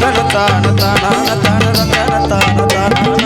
తాన తాన తాన తాన తాన తాన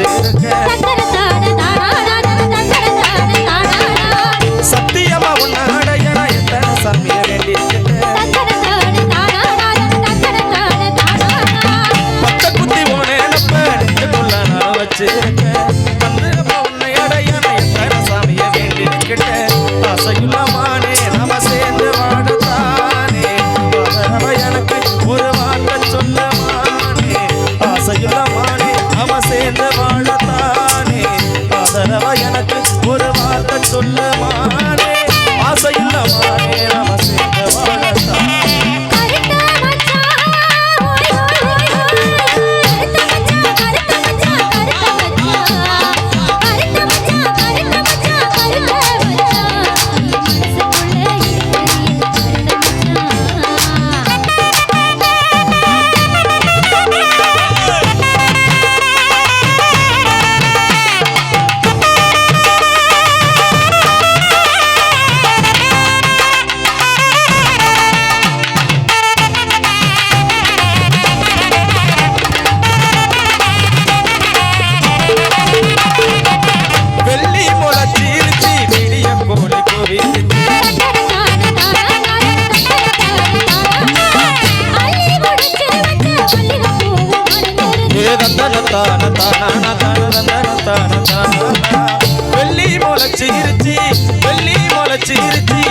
வச்சிருக்க சத்தியமா உன்னாட எத்தனை சம்மிய வேண்டி பத்த குத்தி போனேன் நம்ம வச்சிருக்க வெள்ளி முளைச்சிருச்சி வெள்ளி முளைச்சிருச்சி